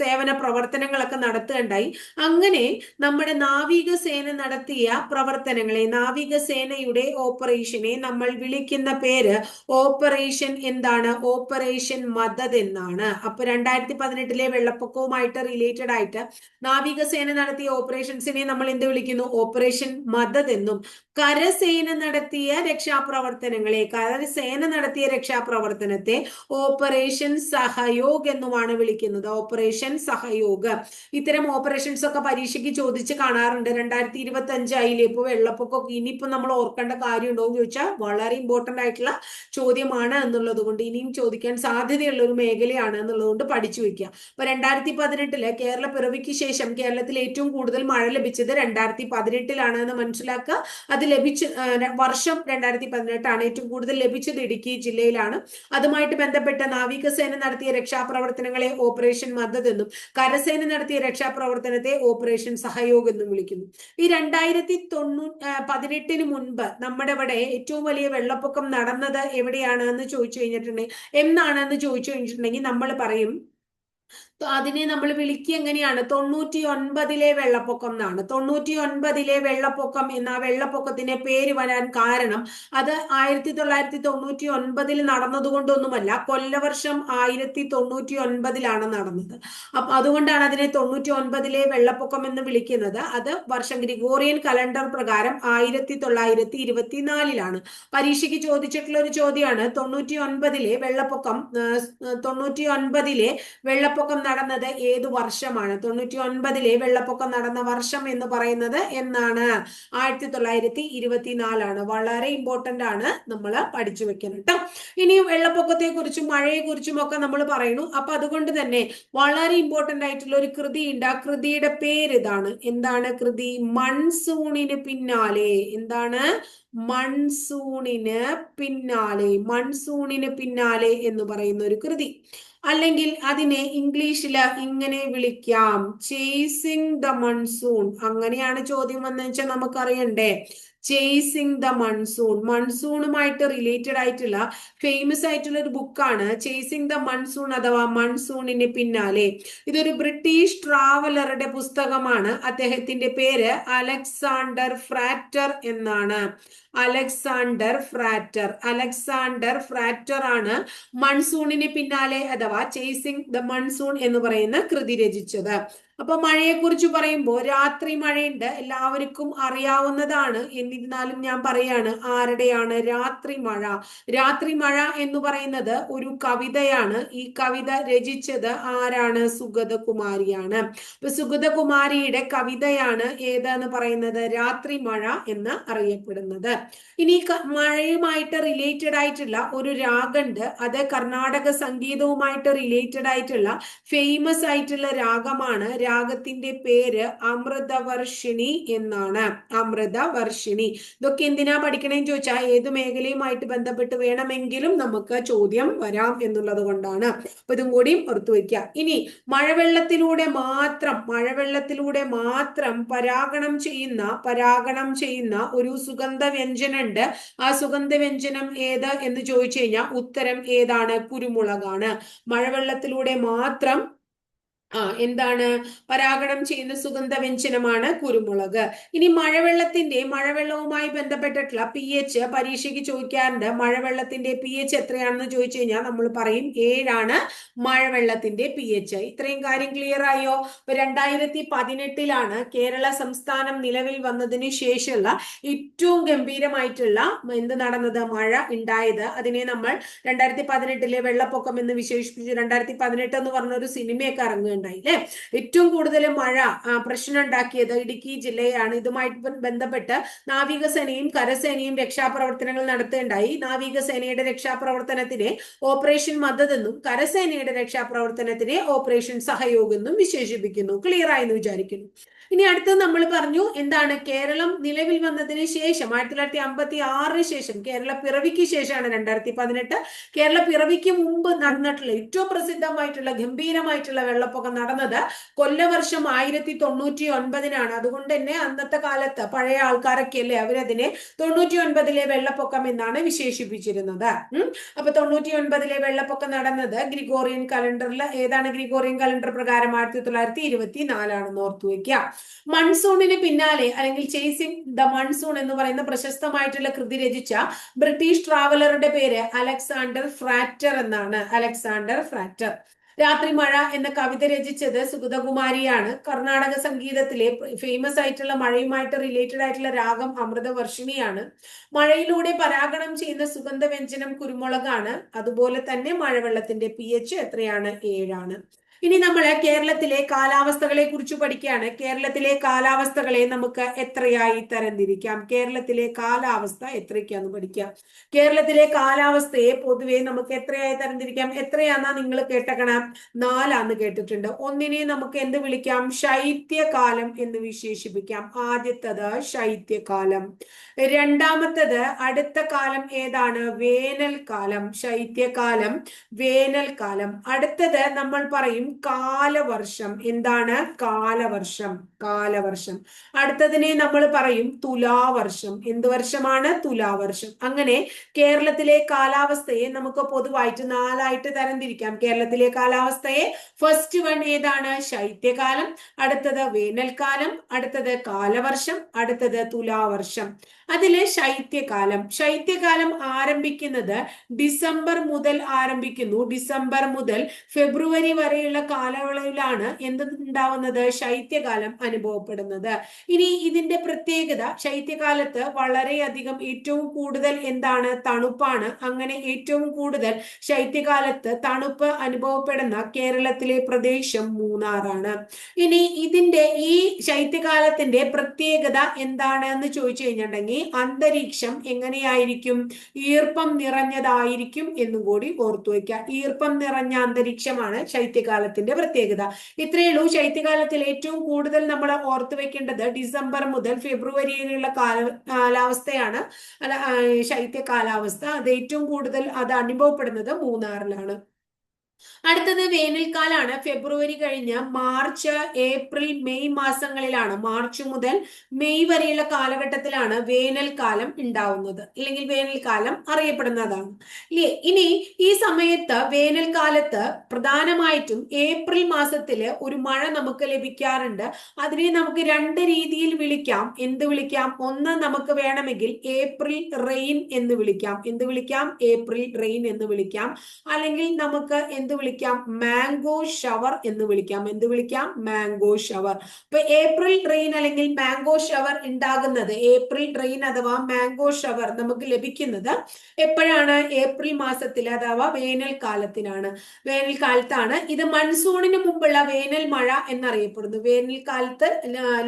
സേവന പ്രവർത്തനങ്ങളൊക്കെ നടത്തുകയുണ്ടായി. അങ്ങനെ നമ്മുടെ നാവികസേന നടത്തിയ പ്രവർത്തനങ്ങളെ നാവികസേനയുടെ ഓപ്പറേഷനെ നമ്മൾ വിളിക്കുന്ന പേര് ഓപ്പറേഷൻ എന്താണ്? ഓപ്പറേഷൻ മദത് എന്നാണ്. അപ്പൊ രണ്ടായിരത്തി പതിനെട്ടിലെ വെള്ളപ്പൊക്കവുമായിട്ട് റിലേറ്റഡ് ആയിട്ട് നാവികസേന നടത്തിയ ഓപ്പറേഷൻസിനെ നമ്മൾ എന്ത് വിളിക്കുന്നു? ഓപ്പറേഷൻ മദത് എന്നും. കരസേന നടത്തിയ രക്ഷാപ്രവർത്തനങ്ങളെ കരസേന നടത്തിയ രക്ഷാപ്രവർത്തനത്തെ ഓപ്പറേഷൻ സഹയോഗ് എന്നുമാണ് വിളിക്കുന്നത്. ഓപ്പറേഷൻ സഹയോഗ്. ഇത്തരം ഓപ്പറേഷൻസ് ഒക്കെ പരീക്ഷയ്ക്ക് ചോദിച്ച് കാണാറുണ്ട്. രണ്ടായിരത്തി ഇരുപത്തി അഞ്ചായില്ലേ ഇപ്പൊ വെള്ളപ്പൊക്കമൊക്കെ ഇനിയിപ്പോ നമ്മൾ ഓർക്കേണ്ട കാര്യമുണ്ടോ എന്ന് ചോദിച്ചാൽ വളരെ ഇമ്പോർട്ടന്റ് ആയിട്ടുള്ള ചോദ്യമാണ് എന്നുള്ളത് കൊണ്ട് ഇനിയും ചോദിക്കാൻ സാധ്യതയുള്ള ഒരു മേഖലയാണ് എന്നുള്ളത് കൊണ്ട് പഠിച്ചു വെക്കുക അപ്പൊ രണ്ടായിരത്തി പതിനെട്ടിൽ കേരള പിറവിക്ക് ശേഷം കേരളത്തിൽ ഏറ്റവും കൂടുതൽ മഴ ലഭിച്ചത് രണ്ടായിരത്തി പതിനെട്ടിലാണ് എന്ന് മനസ്സിലാക്കുക. അത് ലഭിച്ച വർഷം രണ്ടായിരത്തി പതിനെട്ടാണ് ഏറ്റവും കൂടുതൽ ലഭിച്ചത് ഇടുക്കി ജില്ലയിലാണ്. അതുമായിട്ട് ബന്ധപ്പെട്ട നാവികസേന നടത്തിയ രക്ഷാപ്രവർത്തനങ്ങളെ ഓപ്പറേഷൻ മദത് എന്നും കരസേന നടത്തിയ രക്ഷാപ്രവർത്തനത്തെ ഓപ്പറേഷൻ സഹയോഗ് എന്നും വിളിക്കുന്നു. ഈ രണ്ടായിരത്തി തൊണ്ണൂ പതിനെട്ടിന് മുൻപ് നമ്മുടെ ഇവിടെ ഏറ്റവും വലിയ വെള്ളപ്പൊക്കം നടന്നത് എവിടെയാണ് എന്ന് ചോദിച്ചു കഴിഞ്ഞിട്ടുണ്ടെങ്കിൽ എന്നാണെന്ന് ചോദിച്ചു കഴിഞ്ഞിട്ടുണ്ടെങ്കിൽ നമ്മൾ പറയും അതിനെ നമ്മൾ വിളിക്കുക എങ്ങനെയാണ്? തൊണ്ണൂറ്റി ഒൻപതിലെ വെള്ളപ്പൊക്കം എന്നാണ്. തൊണ്ണൂറ്റി ഒൻപതിലെ വെള്ളപ്പൊക്കം എന്ന വെള്ളപ്പൊക്കത്തിന്റെ പേര് വരാൻ കാരണം അത് ആയിരത്തി തൊള്ളായിരത്തി തൊണ്ണൂറ്റി ഒൻപതിൽ നടന്നതുകൊണ്ടൊന്നുമല്ല കൊല്ലവർഷം ആയിരത്തി തൊണ്ണൂറ്റി ഒൻപതിലാണ് നടന്നത്. അപ്പൊ അതുകൊണ്ടാണ് അതിനെ തൊണ്ണൂറ്റി ഒൻപതിലെ വെള്ളപ്പൊക്കം എന്ന് വിളിക്കുന്നത്. അത് വർഷം ഗ്രിഗോറിയൻ കലണ്ടർ പ്രകാരം ആയിരത്തി തൊള്ളായിരത്തി ഇരുപത്തിനാലിലാണ് പരീക്ഷയ്ക്ക് ചോദിച്ചിട്ടുള്ള ഒരു ചോദ്യമാണ് തൊണ്ണൂറ്റി ഒൻപതിലെ വെള്ളപ്പൊക്കം തൊണ്ണൂറ്റി ഒൻപതിലെ വെള്ളപ്പൊക്കം നടന്നത് ഏത് വർഷമാണ്? തൊണ്ണൂറ്റി ഒൻപതിലെ വെള്ളപ്പൊക്കം നടന്ന വർഷം എന്ന് പറയുന്നത് എന്നാണ്. ആയിരത്തി തൊള്ളായിരത്തി ഇരുപത്തിനാലാണ് വളരെ ഇമ്പോർട്ടന്റ് ആണ് നമ്മൾ പഠിച്ചു വെക്കുന്നത് കേട്ടോ ഇനി വെള്ളപ്പൊക്കത്തെ കുറിച്ചും മഴയെ കുറിച്ചും ഒക്കെ നമ്മൾ പറയുന്നു. അപ്പൊ അതുകൊണ്ട് തന്നെ വളരെ ഇമ്പോർട്ടന്റ് ആയിട്ടുള്ള ഒരു കൃതി ഉണ്ട്. ആ കൃതിയുടെ പേര് ഇതാണ്. എന്താണ് കൃതി? മൺസൂണിന് പിന്നാലെ. എന്താണ്? മൺസൂണിന് പിന്നാലെ. മൺസൂണിന് പിന്നാലെ എന്ന് പറയുന്ന ഒരു കൃതി. അല്ലെങ്കിൽ അതിനെ ഇംഗ്ലീഷിൽ ഇങ്ങനെ വിളിക്കാം. ചേസിങ് ദ മൺസൂൺ അങ്ങനെയാണ് ചോദ്യം വന്നു വെച്ചാൽ നമുക്കറിയണ്ടേ. ചേസിങ് ദ മൺസൂൺ മൺസൂണുമായിട്ട് റിലേറ്റഡ് ആയിട്ടുള്ള ഫേമസ് ആയിട്ടുള്ള ഒരു ബുക്കാണ് ചേസിങ് ദ മൺസൂൺ അഥവാ മൺസൂണിന് പിന്നാലെ. ഇതൊരു ബ്രിട്ടീഷ് ട്രാവലറുടെ പുസ്തകമാണ്. അദ്ദേഹത്തിന്റെ പേര് അലക്സാണ്ടർ ഫ്രാറ്റർ എന്നാണ്. അലക്സാണ്ടർ ഫ്രാറ്റർ അലക്സാണ്ടർ ഫ്രാറ്റർ ആണ് മൺസൂണിന് പിന്നാലെ അഥവാ ചേസിങ് ദ മൺസൂൺ എന്ന് പറയുന്ന കൃതി രചിച്ചത്. അപ്പൊ മഴയെക്കുറിച്ച് പറയുമ്പോൾ രാത്രി മഴയുണ്ട്. എല്ലാവർക്കും അറിയാവുന്നതാണ്. എന്നിരുന്നാലും ഞാൻ പറയാണ് ആരുടെയാണ് രാത്രി മഴ? രാത്രി മഴ എന്ന് പറയുന്നത് ഒരു കവിതയാണ്. ഈ കവിത രചിച്ചത് ആരാണ്? സുഗതകുമാരിയാണ്. അപ്പൊ സുഗതകുമാരിയുടെ കവിതയാണ് ഏതാന്ന് പറയുന്നത്? രാത്രി മഴ എന്ന് അറിയപ്പെടുന്നത്. ഇനി മഴയുമായിട്ട് റിലേറ്റഡ് ആയിട്ടുള്ള ഒരു രാഗുണ്ട്. അത് കർണാടക സംഗീതവുമായിട്ട് റിലേറ്റഡ് ആയിട്ടുള്ള ഫേമസ് ആയിട്ടുള്ള രാഗമാണ് രാഗത്തിന്റെ പേര് അമൃതവർഷിണി എന്നാണ്. അമൃതവർഷിണി. ഇതൊക്കെ എന്തിനാ പഠിക്കണേന്ന് ചോദിച്ചാൽ ഏത് മേഖലയുമായിട്ട് ബന്ധപ്പെട്ട് വേണമെങ്കിലും നമുക്ക് ചോദ്യം വരാം എന്നുള്ളത് കൊണ്ടാണ്. അപ്പൊ ഇതും കൂടി ഓർത്തു വെക്കുക ഇനി മഴവെള്ളത്തിലൂടെ മാത്രം മഴവെള്ളത്തിലൂടെ മാത്രം പരാഗണം ചെയ്യുന്ന പരാഗണം ചെയ്യുന്ന ഒരു സുഗന്ധ വ്യഞ്ജനുണ്ട് ആ സുഗന്ധ വ്യഞ്ജനം ഏത് എന്ന് ചോദിച്ചു കഴിഞ്ഞാൽ ഉത്തരം ഏതാണ്? കുരുമുളകാണ്. മഴവെള്ളത്തിലൂടെ മാത്രം ആ എന്താണ്? പരാഗണം ചെയ്യുന്ന സുഗന്ധ വ്യഞ്ജനമാണ് കുരുമുളക്. ഇനി മഴവെള്ളത്തിന്റെ മഴവെള്ളവുമായി ബന്ധപ്പെട്ടിട്ടുള്ള പി എച്ച് പരീക്ഷയ്ക്ക് ചോദിക്കാറുണ്ട്. മഴവെള്ളത്തിന്റെ പി എച്ച് എത്രയാണെന്ന് ചോദിച്ചു കഴിഞ്ഞാൽ നമ്മൾ പറയും ഏഴാണ് മഴവെള്ളത്തിന്റെ പി എച്ച് ഇത്രയും കാര്യം ക്ലിയർ ആയോ? ഇപ്പൊ രണ്ടായിരത്തി പതിനെട്ടിലാണ് കേരള സംസ്ഥാനം നിലവിൽ വന്നതിന് ശേഷമുള്ള ഏറ്റവും ഗംഭീരമായിട്ടുള്ള എന്ത് നടന്നത്? മഴ ഉണ്ടായത്. അതിനെ നമ്മൾ രണ്ടായിരത്തി പതിനെട്ടിലെ വെള്ളപ്പൊക്കം എന്ന് വിശേഷിപ്പിച്ചു. രണ്ടായിരത്തി പതിനെട്ട് എന്ന് പറഞ്ഞ ഒരു സിനിമയൊക്കെ ഇറങ്ങുകയുണ്ടായി അല്ലെ ഏറ്റവും കൂടുതൽ മഴ പ്രശ്നം ഉണ്ടാക്കിയത് ഇടുക്കി ജില്ലയാണ്. ഇതുമായിട്ട് ബന്ധപ്പെട്ട് നാവികസേനയും കരസേനയും രക്ഷാപ്രവർത്തനങ്ങൾ നടത്തേണ്ടായി നാവികസേനയുടെ രക്ഷാപ്രവർത്തനത്തിനെ ഓപ്പറേഷൻ മദത് എന്നും കരസേനയുടെ രക്ഷാപ്രവർത്തനത്തിനെ ഓപ്പറേഷൻ സഹയോഗം എന്നും വിശേഷിപ്പിക്കുന്നു. ക്ലിയർ ആയെന്ന് വിചാരിക്കുന്നു. ഇനി അടുത്തത് നമ്മൾ പറഞ്ഞു എന്താണ് കേരളം നിലവിൽ വന്നതിന് ശേഷം ആയിരത്തി തൊള്ളായിരത്തി അമ്പത്തി ആറിന് ശേഷം കേരള പിറവിക്ക് ശേഷമാണ് രണ്ടായിരത്തി പതിനെട്ട് കേരള പിറവിക്ക് മുമ്പ് നടന്നിട്ടുള്ള ഏറ്റവും പ്രസിദ്ധമായിട്ടുള്ള ഗംഭീരമായിട്ടുള്ള വെള്ളപ്പൊക്കം നടന്നത് കൊല്ലവർഷം ആയിരത്തി തൊണ്ണൂറ്റി ഒൻപതിനാണ് അതുകൊണ്ട് തന്നെ അന്നത്തെ കാലത്ത് പഴയ ആൾക്കാരൊക്കെ അല്ലേ അവരതിനെ തൊണ്ണൂറ്റി ഒൻപതിലെ വെള്ളപ്പൊക്കം എന്നാണ് വിശേഷിപ്പിച്ചിരുന്നത്. അപ്പൊ തൊണ്ണൂറ്റി ഒൻപതിലെ വെള്ളപ്പൊക്കം നടന്നത് ഗ്രിഗോറിയൻ കലണ്ടറിൽ ഏതാണ് ഗ്രിഗോറിയൻ കലണ്ടർ പ്രകാരം ആയിരത്തി തൊള്ളായിരത്തി ഇരുപത്തി നാലാണെന്ന് ഓർത്തു വെക്കുക മൺസൂണിന് പിന്നാലെ അല്ലെങ്കിൽ ചേസിംഗ് ദ മൺസൂൺ എന്ന് പറയുന്ന പ്രശസ്തമായിട്ടുള്ള കൃതി രചിച്ച ബ്രിട്ടീഷ് ട്രാവലറുടെ പേര് അലക്സാണ്ടർ ഫ്രാറ്റർ എന്നാണ്. Alexander Frater. രാത്രി മഴ എന്ന കവിത രചിച്ചത് സുഗതകുമാരിയാണ്. കർണാടക സംഗീതത്തിലെ ഫേമസ് ആയിട്ടുള്ള മഴയുമായിട്ട് റിലേറ്റഡ് ആയിട്ടുള്ള രാഗം അമൃതവർഷിണിയാണ്. മഴയിലൂടെ പരാഗണം ചെയ്യുന്ന സുഗന്ധ വ്യഞ്ജനം കുരുമുളകാണ്. അതുപോലെ തന്നെ മഴവെള്ളത്തിന്റെ പി എച്ച് എത്രയാണ്? ഏഴാണ്. ഇനി നമ്മൾ കേരളത്തിലെ കാലാവസ്ഥകളെ കുറിച്ച് പഠിക്കുകയാണ്. കേരളത്തിലെ കാലാവസ്ഥകളെ നമുക്ക് എത്രയായി തരംതിരിക്കാം? കേരളത്തിലെ കാലാവസ്ഥ എത്രയ്ക്കാന്ന് പഠിക്കാം. കേരളത്തിലെ കാലാവസ്ഥയെ പൊതുവെ നമുക്ക് എത്രയായി തരംതിരിക്കാം? എത്രയാന്നാ നിങ്ങൾ കേട്ടക്കണം? നാലാന്ന് കേട്ടിട്ടുണ്ട്. ഒന്നിനെ നമുക്ക് എന്ത് വിളിക്കാം? ശൈത്യകാലം എന്ന് വിശേഷിപ്പിക്കാം. ആദ്യത്തത് ശൈത്യകാലം. രണ്ടാമത്തത് അടുത്ത കാലം ഏതാണ്? വേനൽക്കാലം. ശൈത്യകാലം വേനൽക്കാലം. അടുത്തത് നമ്മൾ പറയും കാലവർഷം. എന്താണ് കാലവർഷം? കാലവർഷം. അടുത്തതിനെ നമ്മൾ പറയും തുലാവർഷം. എന്ത് വർഷമാണ്? തുലാവർഷം. അങ്ങനെ കേരളത്തിലെ കാലാവസ്ഥയെ നമുക്ക് പൊതുവായിട്ട് നാലായിട്ട് തരംതിരിക്കാം. കേരളത്തിലെ കാലാവസ്ഥയെ ഫസ്റ്റ് വൺ ഏതാണ്? ശൈത്യകാലം അടുത്തത് വേനൽക്കാലം അടുത്തത് കാലവർഷം അടുത്തത് തുലാവർഷം. അതിൽ ശൈത്യകാലം. ശൈത്യകാലം ആരംഭിക്കുന്നത് ഡിസംബർ മുതൽ ആരംഭിക്കുന്നു. ഡിസംബർ മുതൽ ഫെബ്രുവരി വരെയുള്ള കാലയളവിലാണ് എന്തുണ്ടാവുന്നത്? ശൈത്യകാലം അനുഭവപ്പെടുന്നത്. ഇനി ഇതിന്റെ പ്രത്യേകത ശൈത്യകാലത്ത് വളരെയധികം ഏറ്റവും കൂടുതൽ എന്താണ്? തണുപ്പാണ്. അങ്ങനെ ഏറ്റവും കൂടുതൽ ശൈത്യകാലത്ത് തണുപ്പ് അനുഭവപ്പെടുന്ന കേരളത്തിലെ പ്രദേശം മൂന്നാറാണ്. ഇനി ഇതിന്റെ ഈ ശൈത്യകാലത്തിന്റെ പ്രത്യേകത എന്താണ് എന്ന് ചോദിച്ചു കഴിഞ്ഞിട്ടുണ്ടെങ്കിൽ അന്തരീക്ഷം എങ്ങനെയായിരിക്കും? ഈർപ്പം നിറഞ്ഞതായിരിക്കും എന്നും കൂടി ഓർത്തു വയ്ക്കുക ഈർപ്പം നിറഞ്ഞ അന്തരീക്ഷമാണ് ശൈത്യകാലത്തിന്റെ പ്രത്യേകത. ഇത്രയേ ഉള്ളൂ. ശൈത്യകാലത്തിൽ ഏറ്റവും കൂടുതൽ നമ്മൾ ഓർത്തു വെക്കേണ്ടത് ഡിസംബർ മുതൽ ഫെബ്രുവരി വരെയുള്ള കാല കാലാവസ്ഥയാണ്. ശൈത്യ കാലാവസ്ഥ അത് ഏറ്റവും കൂടുതൽ അത് അനുഭവപ്പെടുന്നത് മൂന്നാറിലാണ്. അടുത്തത് വേനൽക്കാലാണ്. ഫെബ്രുവരി കഴിഞ്ഞ് മാർച്ച് ഏപ്രിൽ മെയ് മാസങ്ങളിലാണ്. മാർച്ച് മുതൽ മെയ് വരെയുള്ള കാലഘട്ടത്തിലാണ് വേനൽക്കാലം ഉണ്ടാവുന്നത്. അല്ലെങ്കിൽ വേനൽക്കാലം അറിയപ്പെടുന്നതാണ്. ഇല്ലേ? ഇനി ഈ സമയത്ത് വേനൽക്കാലത്ത് പ്രധാനമായിട്ടും ഏപ്രിൽ മാസത്തിൽ ഒരു മഴ നമുക്ക് ലഭിക്കാറുണ്ട്. അതിനെ നമുക്ക് രണ്ട് രീതിയിൽ വിളിക്കാം. എന്ത് വിളിക്കാം? ഒന്ന് നമുക്ക് വേണമെങ്കിൽ ഏപ്രിൽ റെയിൻ എന്ന് വിളിക്കാം. എന്ത് വിളിക്കാം? ഏപ്രിൽ റെയിൻ എന്ന് വിളിക്കാം. അല്ലെങ്കിൽ നമുക്ക് എന്ത് എന്ത് വിളിക്കാം? മാംഗോ ഷവർ എന്ന് വിളിക്കാം. എന്ത് വിളിക്കാം? Mango shower. ഇപ്പൊ ഏപ്രിൽ ട്രെയിൻ അല്ലെങ്കിൽ മാംഗോ ഷവർ ഉണ്ടാകുന്നത് ഏപ്രിൽ ട്രെയിൻ അഥവാ മാംഗോ ഷവർ നമുക്ക് ലഭിക്കുന്നത് എപ്പോഴാണ്? ഏപ്രിൽ മാസത്തിൽ അഥവാ വേനൽക്കാലത്തിനാണ് വേനൽക്കാലത്താണ് ഇത് മൺസൂണിന് മുമ്പുള്ള വേനൽ മഴ എന്നറിയപ്പെടുന്നു. വേനൽക്കാലത്ത്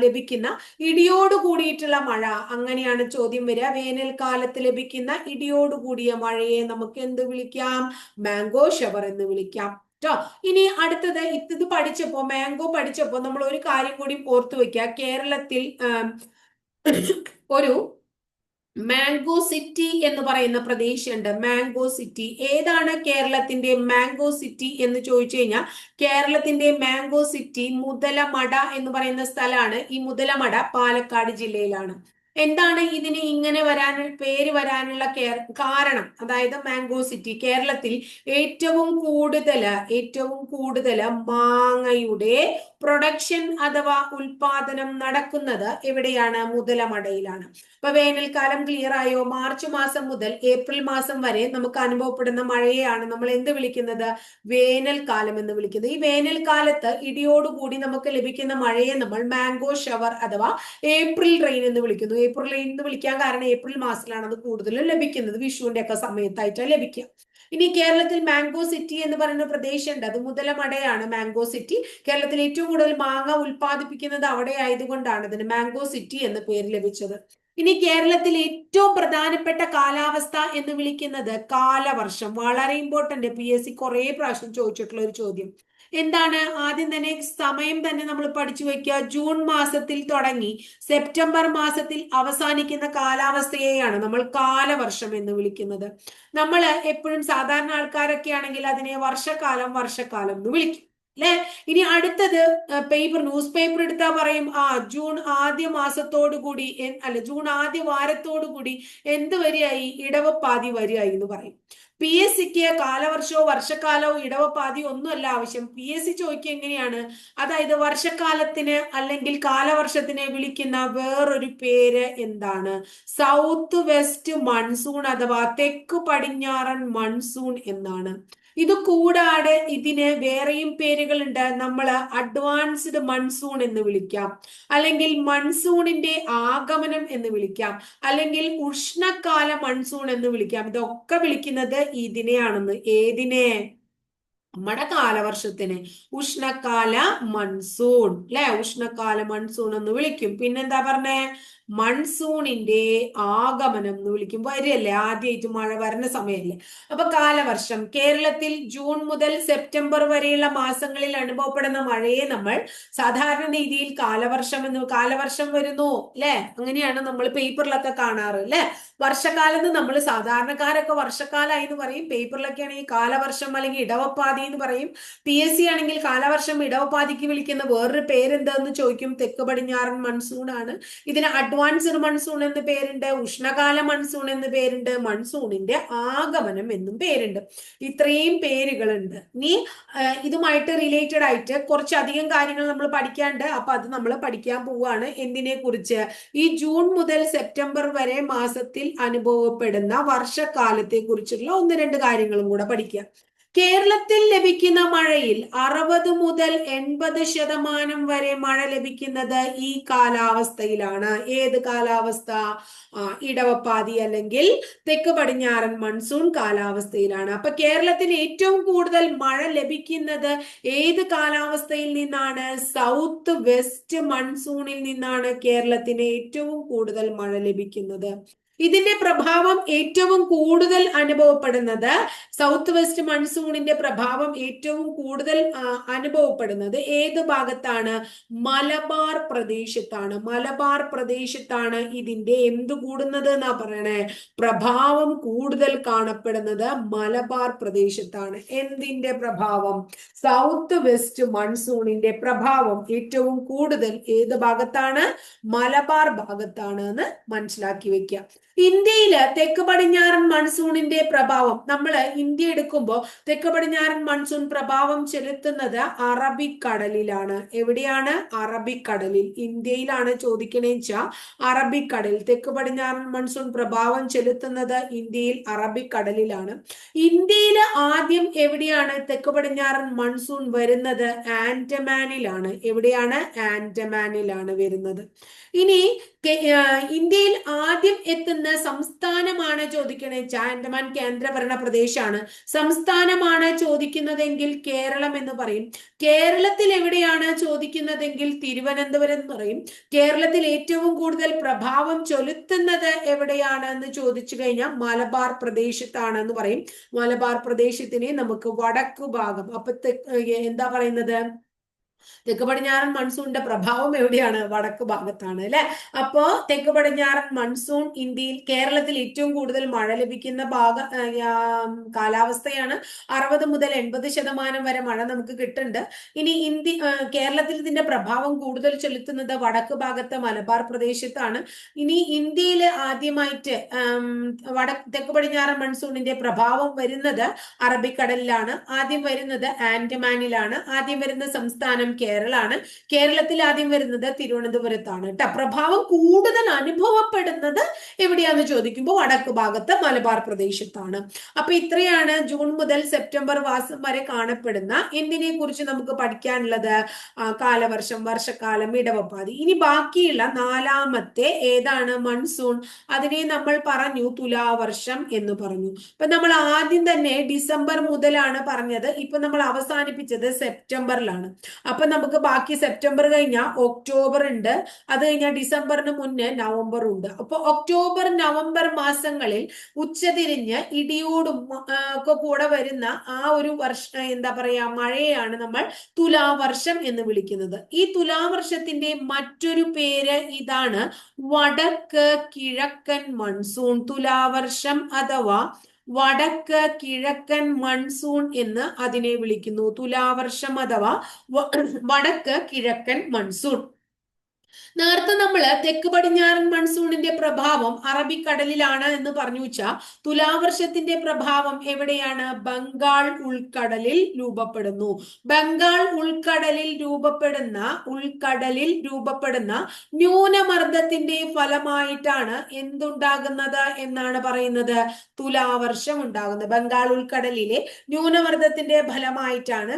ലഭിക്കുന്ന ഇടിയോട് കൂടിയിട്ടുള്ള മഴ. അങ്ങനെയാണ് ചോദ്യം വരിക. വേനൽക്കാലത്ത് ലഭിക്കുന്ന ഇടിയോട് കൂടിയ മഴയെ നമുക്ക് എന്ത് വിളിക്കാം? മാംഗോ ഷവർ എന്ന് വിളിക്കാം. വിളിക്കാം കേട്ടോ ഇനി അടുത്തത് ഇത് പഠിച്ചപ്പോ മാംഗോ പഠിച്ചപ്പോ നമ്മൾ ഒരു കാര്യം കൂടി ഓർത്തു വെക്കുക. കേരളത്തിൽ ഒരു മാംഗോ സിറ്റി എന്ന് പറയുന്ന പ്രദേശമുണ്ട്. മാംഗോ സിറ്റി ഏതാണ് കേരളത്തിന്റെ മാംഗോ സിറ്റി എന്ന് ചോദിച്ചു കഴിഞ്ഞാൽ കേരളത്തിന്റെ മാംഗോ സിറ്റി മുതലമട എന്ന് പറയുന്ന സ്ഥലമാണ്. ഈ മുതലമട പാലക്കാട് ജില്ലയിലാണ്. എന്താണ് ഇതിന് ഇങ്ങനെ വരാനുള്ള പേര് വരാനുള്ള കാരണം? അതായത് മാംഗോ സിറ്റി കേരളത്തിൽ ഏറ്റവും കൂടുതൽ ഏറ്റവും കൂടുതൽ മാങ്ങയുടെ പ്രൊഡക്ഷൻ അഥവാ ഉൽപാദനം നടക്കുന്നത് എവിടെയാണ്? മുതലമടയിലാണ്. ഇപ്പൊ വേനൽക്കാലം ക്ലിയർ ആയോ? മാർച്ച് മാസം മുതൽ ഏപ്രിൽ മാസം വരെ നമുക്ക് അനുഭവപ്പെടുന്ന മഴയെയാണ് നമ്മൾ എന്ത് വിളിക്കുന്നത്? വേനൽക്കാലം എന്ന് വിളിക്കുന്നത്. ഈ വേനൽക്കാലത്ത് ഇടിയോടുകൂടി നമുക്ക് ലഭിക്കുന്ന മഴയെ നമ്മൾ മാംഗോ ഷവർ അഥവാ ഏപ്രിൽ റെയിൻ എന്ന് വിളിക്കുന്നു. ഏപ്രിൽ എന്ന് വിളിക്കാൻ കാരണം ഏപ്രിൽ മാസത്തിലാണ് അത് കൂടുതലും ലഭിക്കുന്നത്. വിഷുവിന്റെ ഒക്കെ സമയത്തായിട്ടാണ് ലഭിക്കുക. ഇനി കേരളത്തിൽ മാംഗോ സിറ്റി എന്ന് പറയുന്ന പ്രദേശമുണ്ട്. അത് മുതലമടയാണ് മാംഗോ സിറ്റി. കേരളത്തിൽ ഏറ്റവും കൂടുതൽ മാങ്ങ ഉൽപ്പാദിപ്പിക്കുന്നത് അവിടെ ആയതുകൊണ്ടാണ് അതിന് മാംഗോ സിറ്റി എന്ന പേര് ലഭിച്ചത്. ഇനി കേരളത്തിൽ ഏറ്റവും പ്രധാനപ്പെട്ട കാലാവസ്ഥ എന്ന് വിളിക്കുന്നത് കാലവർഷം. വളരെ ഇമ്പോർട്ടന്റ് പി എസ് സി കുറെ പ്രാവശ്യം ചോദിച്ചിട്ടുള്ള ഒരു ചോദ്യം. എന്താണ്? ആദ്യം തന്നെ സമയം തന്നെ നമ്മൾ പഠിച്ചു വെക്കുക ജൂൺ മാസത്തിൽ തുടങ്ങി. സെപ്റ്റംബർ മാസത്തിൽ അവസാനിക്കുന്ന കാലാവസ്ഥയെയാണ് നമ്മൾ കാലവർഷം എന്ന് വിളിക്കുന്നത്. നമ്മൾ എപ്പോഴും സാധാരണ ആൾക്കാരൊക്കെ ആണെങ്കിൽ അതിനെ വർഷക്കാലം വർഷക്കാലം എന്ന് വിളിക്കും. അല്ലെ? ഇനി അടുത്തത് പേപ്പർ ന്യൂസ് പേപ്പർ എടുത്താ പറയും ആ ജൂൺ ആദ്യ മാസത്തോടു കൂടി അല്ല ജൂൺ ആദ്യ വാരത്തോടു കൂടി എന്ത് വരിയായി? ഇടവപ്പാതി വരിയായി എന്ന് പറയും. പി എസ് സിക്ക് കാലവർഷമോ വർഷക്കാലമോ ഇടവപ്പാതിയോ ഒന്നുമല്ല ആവശ്യം. പി എസ് സി ചോദിക്കുക എങ്ങനെയാണ്? അതായത് വർഷക്കാലത്തിന് അല്ലെങ്കിൽ കാലവർഷത്തിനെ വിളിക്കുന്ന വേറൊരു പേര് എന്താണ്? സൗത്ത് വെസ്റ്റ് മൺസൂൺ അഥവാ തെക്ക് പടിഞ്ഞാറൻ മൺസൂൺ എന്നാണ്. ഇത് കൂടാതെ ഇതിന് വേറെയും പേരുകളുണ്ട്. നമ്മൾ അഡ്വാൻസ്ഡ് മൺസൂൺ എന്ന് വിളിക്കാം. അല്ലെങ്കിൽ മൺസൂണിന്റെ ആഗമനം എന്ന് വിളിക്കാം. അല്ലെങ്കിൽ ഉഷ്ണകാല മൺസൂൺ എന്ന് വിളിക്കാം. ഇതൊക്കെ വിളിക്കുന്നത് ഇതിനെയാണെന്ന്. ഏതിനെ? നമ്മുടെ കാലവർഷത്തിന്. ഉഷ്ണകാല മൺസൂൺ അല്ലെ ഉഷ്ണകാല മൺസൂൺ എന്ന് വിളിക്കും. പിന്നെന്താ പറഞ്ഞേ? മൺസൂണിന്റെ ആഗമനം എന്ന് വിളിക്കും. വരികയല്ലേ? ആദ്യമായിട്ട് മഴ വരുന്ന സമയമല്ലേ അപ്പൊ കാലവർഷം. കേരളത്തിൽ ജൂൺ മുതൽ സെപ്റ്റംബർ വരെയുള്ള മാസങ്ങളിൽ അനുഭവപ്പെടുന്ന മഴയെ നമ്മൾ സാധാരണ രീതിയിൽ കാലവർഷം എന്ന് കാലവർഷം വരുന്നു അല്ലെ? അങ്ങനെയാണ് നമ്മൾ പേപ്പറിലൊക്കെ കാണാറ് അല്ലെ? എന്ന് നമ്മൾ സാധാരണക്കാരൊക്കെ വർഷക്കാലമായി എന്ന് പറയും. പേപ്പറിലൊക്കെ ആണെങ്കിൽ കാലവർഷം അല്ലെങ്കിൽ ഇടവപ്പാതി എന്ന് പറയും. പി എസ് സി ആണെങ്കിൽ കാലവർഷം ഇടവപ്പാതിക്ക് വിളിക്കുന്ന വേറൊരു പേരെന്താന്ന് ചോദിക്കും? തെക്ക് പടിഞ്ഞാറൻ മൺസൂൺ ആണ്. ഇതിന് അഡ്വാൻസ്ഡ് മൺസൂൺ എന്ന് പേരുണ്ട് ഉഷ്ണകാല മൺസൂൺ എന്ന് പേരുണ്ട് മൺസൂണിന്റെ ആഗമനം എന്നും പേരുണ്ട്. ഇത്രയും പേരുകളുണ്ട്. ഇനി ഇതുമായിട്ട് റിലേറ്റഡ് ആയിട്ട് കുറച്ചധികം കാര്യങ്ങൾ നമ്മൾ പഠിക്കാണ്ട് അപ്പൊ അത് നമ്മൾ പഠിക്കാൻ പോവുകയാണ് എന്തിനെ കുറിച്ച് ഈ ജൂൺ മുതൽ സെപ്റ്റംബർ വരെ മാസത്തിൽ അനുഭവപ്പെടുന്ന വർഷക്കാലത്തെ കുറിച്ചുള്ള ഒന്ന് രണ്ട് കാര്യങ്ങളും കൂടെ പഠിക്കുക. കേരളത്തിൽ ലഭിക്കുന്ന മഴയിൽ അറുപത് മുതൽ എൺപത് ശതമാനം വരെ മഴ ലഭിക്കുന്നത് ഈ കാലാവസ്ഥയിലാണ്. ഏത് കാലാവസ്ഥ? ഇടവപ്പാതി അല്ലെങ്കിൽ തെക്ക് പടിഞ്ഞാറൻ മൺസൂൺ കാലാവസ്ഥയിലാണ്. അപ്പൊ കേരളത്തിൽ ഏറ്റവും കൂടുതൽ മഴ ലഭിക്കുന്നത് ഏത് കാലാവസ്ഥയിൽ നിന്നാണ്? സൗത്ത് വെസ്റ്റ് മൺസൂണിൽ നിന്നാണ് കേരളത്തിന് ഏറ്റവും കൂടുതൽ മഴ ലഭിക്കുന്നത്. ഇതിന്റെ പ്രഭാവം ഏറ്റവും കൂടുതൽ അനുഭവപ്പെടുന്നത് സൗത്ത് വെസ്റ്റ് മൺസൂണിന്റെ പ്രഭാവം ഏറ്റവും കൂടുതൽ അനുഭവപ്പെടുന്നത് ഏത് ഭാഗത്താണ്? മലബാർ പ്രദേശത്താണ്. മലബാർ പ്രദേശത്താണ് ഇതിന്റെ എന്ത് കൂടുന്നത് എന്നാ പറയണേ? പ്രഭാവം കൂടുതൽ കാണപ്പെടുന്നത് മലബാർ പ്രദേശത്താണ്. എന്തിന്റെ പ്രഭാവം? സൗത്ത് വെസ്റ്റ് മൺസൂണിന്റെ പ്രഭാവം ഏറ്റവും കൂടുതൽ ഏത് ഭാഗത്താണ്? മലബാർ ഭാഗത്താണ് എന്ന് മനസ്സിലാക്കി വെക്കുക ഇന്ത്യയിൽ തെക്ക് പടിഞ്ഞാറൻ മൺസൂണിന്റെ പ്രഭാവം നമ്മൾ ഇന്ത്യ എടുക്കുമ്പോൾ തെക്ക് പടിഞ്ഞാറൻ മൺസൂൺ പ്രഭാവം ചെലുത്തുന്നത് അറബിക്കടലിലാണ്. എവിടെയാണ്? അറബിക്കടലിൽ. ഇന്ത്യയിലാണ് ചോദിക്കണേ വെച്ചാൽ അറബിക്കടൽ. തെക്ക് പടിഞ്ഞാറൻ മൺസൂൺ പ്രഭാവം ചെലുത്തുന്നത് ഇന്ത്യയിൽ അറബിക്കടലിലാണ്. ഇന്ത്യയിൽ ആദ്യം എവിടെയാണ് തെക്ക് പടിഞ്ഞാറൻ മൺസൂൺ വരുന്നത്? ആൻഡമാനിലാണ്. എവിടെയാണ്? ആൻഡമാനിലാണ് വരുന്നത്. ഇനി ഇന്ത്യയിൽ ആദ്യം എത്തുന്ന സംസ്ഥാനമാണ് ചോദിക്കണേ. ആൻഡമാൻ കേന്ദ്രഭരണ പ്രദേശമാണ് സംസ്ഥാനമാണ് ചോദിക്കുന്നതെങ്കിൽ കേരളം എന്ന് പറയും. കേരളത്തിൽ എവിടെയാണ് ചോദിക്കുന്നതെങ്കിൽ തിരുവനന്തപുരം എന്ന് പറയും. കേരളത്തിൽ ഏറ്റവും കൂടുതൽ പ്രഭാവം ചൊലുത്തുന്നത് എവിടെയാണ് എന്ന് ചോദിച്ചു കഴിഞ്ഞാൽ മലബാർ പ്രദേശത്താണ് എന്ന് പറയും. മലബാർ പ്രദേശത്തിനെ നമുക്ക് വടക്കു ഭാഗം അപ്പൊ എന്താ പറയുന്നത്? തെക്ക് പടിഞ്ഞാറൻ മൺസൂണിന്റെ പ്രഭാവം എവിടെയാണ്? വടക്ക് ഭാഗത്താണ് അല്ലെ? അപ്പോ തെക്ക് പടിഞ്ഞാറൻ മൺസൂൺ ഇന്ത്യയിൽ കേരളത്തിൽ ഏറ്റവും കൂടുതൽ മഴ ലഭിക്കുന്ന ഭാഗ കാലാവസ്ഥയാണ് അറുപത് മുതൽ എൺപത് ശതമാനം വരെ മഴ നമുക്ക് കിട്ടുന്നുണ്ട്. ഇനി ഇന്ത്യ കേരളത്തിൽ ഇതിന്റെ പ്രഭാവം കൂടുതൽ ചെലുത്തുന്നത് വടക്ക് ഭാഗത്തെ മലബാർ പ്രദേശത്താണ്. ഇനി ഇന്ത്യയിൽ ആദ്യമായിട്ട് വടക്ക് തെക്ക് പടിഞ്ഞാറൻ മൺസൂണിന്റെ പ്രഭാവം വരുന്നത് അറബിക്കടലിലാണ്. ആദ്യം വരുന്നത് ആൻഡമാനിലാണ്. ആദ്യം വരുന്ന സംസ്ഥാനം കേരളാണ്. കേരളത്തിൽ ആദ്യം വരുന്നത് തിരുവനന്തപുരത്താണ് കേട്ടോ പ്രഭാവം കൂടുതൽ അനുഭവപ്പെടുന്നത് എവിടെയാന്ന് ചോദിക്കുമ്പോൾ വടക്ക് ഭാഗത്ത് മലബാർ പ്രദേശത്താണ്. അപ്പൊ ഇത്രയാണ് ജൂൺ മുതൽ സെപ്റ്റംബർ മാസം വരെ കാണപ്പെടുന്ന എന്തിനെ കുറിച്ച് നമുക്ക് പഠിക്കാനുള്ളത്? കാലവർഷം വർഷക്കാലം ഇടവപ്പാതി. ഇനി ബാക്കിയുള്ള നാലാമത്തെ ഏതാണ്? മൺസൂൺ. അതിനെ നമ്മൾ പറഞ്ഞു തുലാവർഷം എന്ന് പറഞ്ഞു. ഇപ്പൊ നമ്മൾ ആദ്യം തന്നെ ഡിസംബർ മുതലാണ് പറഞ്ഞത്. ഇപ്പൊ നമ്മൾ അവസാനിപ്പിച്ചത് സെപ്റ്റംബറിലാണ്. അപ്പൊ നമുക്ക് ബാക്കി സെപ്റ്റംബർ കഴിഞ്ഞാൽ ഒക്ടോബർ ഉണ്ട്. അത് കഴിഞ്ഞാൽ ഡിസംബറിന് മുന്നേ നവംബർ ഉണ്ട്. അപ്പൊ ഒക്ടോബർ നവംബർ മാസങ്ങളിൽ ഉച്ചതിരിഞ്ഞ് ഇടിയോടും ഒക്കെ കൂടെ വരുന്ന ആ ഒരു വർഷ എന്താ പറയാ മഴയാണ് നമ്മൾ തുലാവർഷം എന്ന് വിളിക്കുന്നത്. ഈ തുലാവർഷത്തിന്റെ മറ്റൊരു പേര് ഇതാണ് വടക്ക് കിഴക്കൻ മൺസൂൺ തുലാവർഷം അഥവാ വടക്ക് കിഴക്കൻ മൺസൂൺ എന്ന് അതിനെ വിളിക്കുന്നു. തുലാവർഷം അഥവാ വടക്ക് കിഴക്കൻ മൺസൂൺ. നേരത്തെ നമ്മൾ തെക്ക് പടിഞ്ഞാറൻ മൺസൂണിന്റെ പ്രഭാവം അറബിക്കടലിലാണ് എന്ന് പറഞ്ഞു വെച്ചാൽ തുലാവർഷത്തിന്റെ പ്രഭാവം എവിടെയാണ്? ബംഗാൾ ഉൾക്കടലിൽ രൂപപ്പെടുന്നു. ബംഗാൾ ഉൾക്കടലിൽ രൂപപ്പെടുന്ന ഉൾക്കടലിൽ രൂപപ്പെടുന്ന ന്യൂനമർദ്ദത്തിന്റെ ഫലമായിട്ടാണ് എന്തുണ്ടാകുന്നത് എന്നാണ് പറയുന്നത്. തുലാവർഷം ഉണ്ടാകുന്നത്. ബംഗാൾ ഉൾക്കടലിലെ ന്യൂനമർദ്ദത്തിന്റെ ഫലമായിട്ടാണ്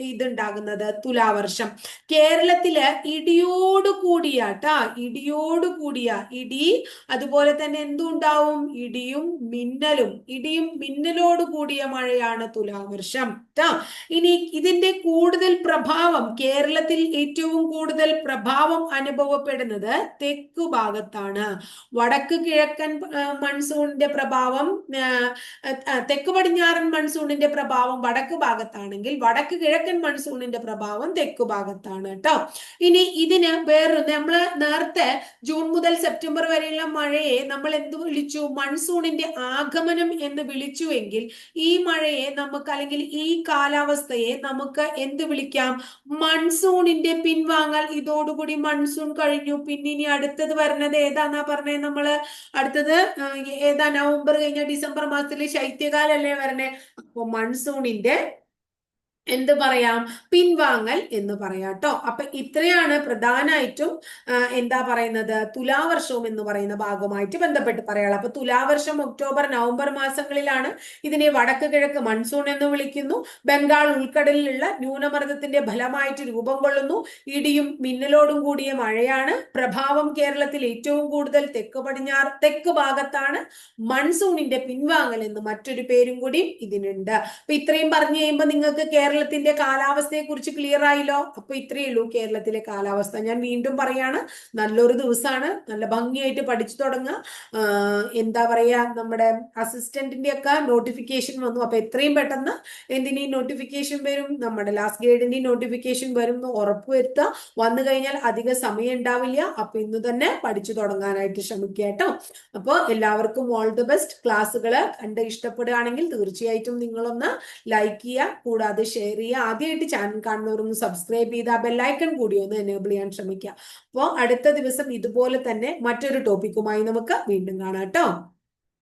ഇതുണ്ടാകുന്നത്. തുലാവർഷം. കേരളത്തിൽ ഇടിയോട് കൂടിയ കൂടിയാട്ടാ. ഇടിയോട് കൂടിയ. ഇടി അതുപോലെ തന്നെ എന്തുണ്ടാവും? ഇടിയും മിന്നലും. ഇടിയും മിന്നലോട് കൂടിയ മഴയാണ് തുലാവർഷം. ഇനി ഇതിന്റെ കൂടുതൽ പ്രഭാവം കേരളത്തിൽ ഏറ്റവും കൂടുതൽ പ്രഭാവം അനുഭവപ്പെടുന്നത് തെക്കു ഭാഗത്താണ്. വടക്ക് കിഴക്കൻ മൺസൂണിന്റെ പ്രഭാവം തെക്ക് പടിഞ്ഞാറൻ മൺസൂണിന്റെ പ്രഭാവം വടക്ക് ഭാഗത്താണെങ്കിൽ വടക്ക് കിഴക്കൻ മൺസൂണിന്റെ പ്രഭാവം തെക്കു ഭാഗത്താണ്. കേട്ടോ ഇനി ഇതിന് വേറൊന്ന് നമ്മൾ നേരത്തെ ജൂൺ മുതൽ സെപ്റ്റംബർ വരെയുള്ള മഴയെ നമ്മൾ എന്ത് വിളിച്ചു? മൺസൂണിന്റെ ആഗമനം എന്ന് വിളിച്ചുവെങ്കിൽ ഈ മഴയെ നമുക്ക് അല്ലെങ്കിൽ ഈ കാലാവസ്ഥയെ നമുക്ക് എന്ത് വിളിക്കാം? മൺസൂണിന്റെ പിൻവാങ്ങൽ. ഇതോടുകൂടി മൺസൂൺ കഴിഞ്ഞു. പിന്നെ ഇനി അടുത്തത് വരുന്നത് ഏതാന്നാ പറഞ്ഞേ നമ്മൾ? അടുത്തത് ഏതാ നവംബർ കഴിഞ്ഞ ഡിസംബർ മാസത്തിൽ ശൈത്യകാലല്ലേ വരണേ? അപ്പൊ മൺസൂണിന്റെ എന്ത് പറയാം? പിൻവാങ്ങൽ എന്ന് പറയാം കേട്ടോ അപ്പൊ ഇത്രയാണ് പ്രധാനമായിട്ടും എന്താ പറയുന്നത്? തുലാവർഷവും എന്ന് പറയുന്ന ഭാഗമായിട്ട് ബന്ധപ്പെട്ട് പറയാനുള്ളത്. അപ്പൊ തുലാവർഷം ഒക്ടോബർ നവംബർ മാസങ്ങളിലാണ് ഇതിനെ വടക്ക് കിഴക്ക് മൺസൂൺ എന്ന് വിളിക്കുന്നു. ബംഗാൾ ഉൾക്കടലിലുള്ള ന്യൂനമർദ്ദത്തിന്റെ ഫലമായിട്ട് രൂപം കൊള്ളുന്നു. ഇടിയും മിന്നലോടും കൂടിയ മഴയാണ്. പ്രഭാവം കേരളത്തിൽ ഏറ്റവും കൂടുതൽ തെക്ക് പടിഞ്ഞാറ് തെക്ക് ഭാഗത്താണ് മൺസൂണിന്റെ പിൻവാങ്ങൽ എന്ന് മറ്റൊരു പേരും കൂടി ഇതിനുണ്ട്. അപ്പൊ ഇത്രയും പറഞ്ഞു കഴിയുമ്പോൾ നിങ്ങൾക്ക് കേരള കേരളത്തിന്റെ കാലാവസ്ഥയെ കുറിച്ച് ക്ലിയർ ആയില്ലോ? അപ്പൊ ഇത്രയേ ഉള്ളൂ കേരളത്തിലെ കാലാവസ്ഥ. ഞാൻ വീണ്ടും പറയാണ് നല്ലൊരു ദിവസമാണ് നല്ല ഭംഗിയായിട്ട് പഠിച്ചു തുടങ്ങുക. എന്താ പറയാ നമ്മുടെ അസിസ്റ്റന്റിന്റെ ഒക്കെ നോട്ടിഫിക്കേഷൻ വന്നു. അപ്പൊ എത്രയും പെട്ടെന്ന് എന്തിനീ നോട്ടിഫിക്കേഷൻ വരും? നമ്മുടെ ലാസ്റ്റ് ഗ്രേഡിന്റെ നോട്ടിഫിക്കേഷൻ വരും ഉറപ്പുവരുത്തുക വന്നു കഴിഞ്ഞാൽ അധിക സമയം ഉണ്ടാവില്ല. അപ്പൊ ഇന്ന് തന്നെ പഠിച്ചു തുടങ്ങാനായിട്ട് ശ്രമിക്കുക കേട്ടോ. അപ്പോൾ എല്ലാവർക്കും ഓൾ ദി ബെസ്റ്റ് ക്ലാസ്സുകൾ കണ്ട് ഇഷ്ടപ്പെടുകയാണെങ്കിൽ തീർച്ചയായിട്ടും നിങ്ങളൊന്ന് ലൈക്ക് ചെയ്യുക. കൂടാതെ ഷെയർ ഷെയർ ചെയ്യുക. ആദ്യമായിട്ട് ചാനൽ കാണുന്നവരൊന്ന് സബ്സ്ക്രൈബ് ചെയ്ത് ആ ബെല്ലൈക്കൺ കൂടി ഒന്ന് എനേബിൾ ചെയ്യാൻ ശ്രമിക്കുക. അപ്പോൾ അടുത്ത ദിവസം ഇതുപോലെ തന്നെ മറ്റൊരു ടോപ്പിക്കുമായി നമുക്ക് വീണ്ടും കാണാം കേട്ടോ.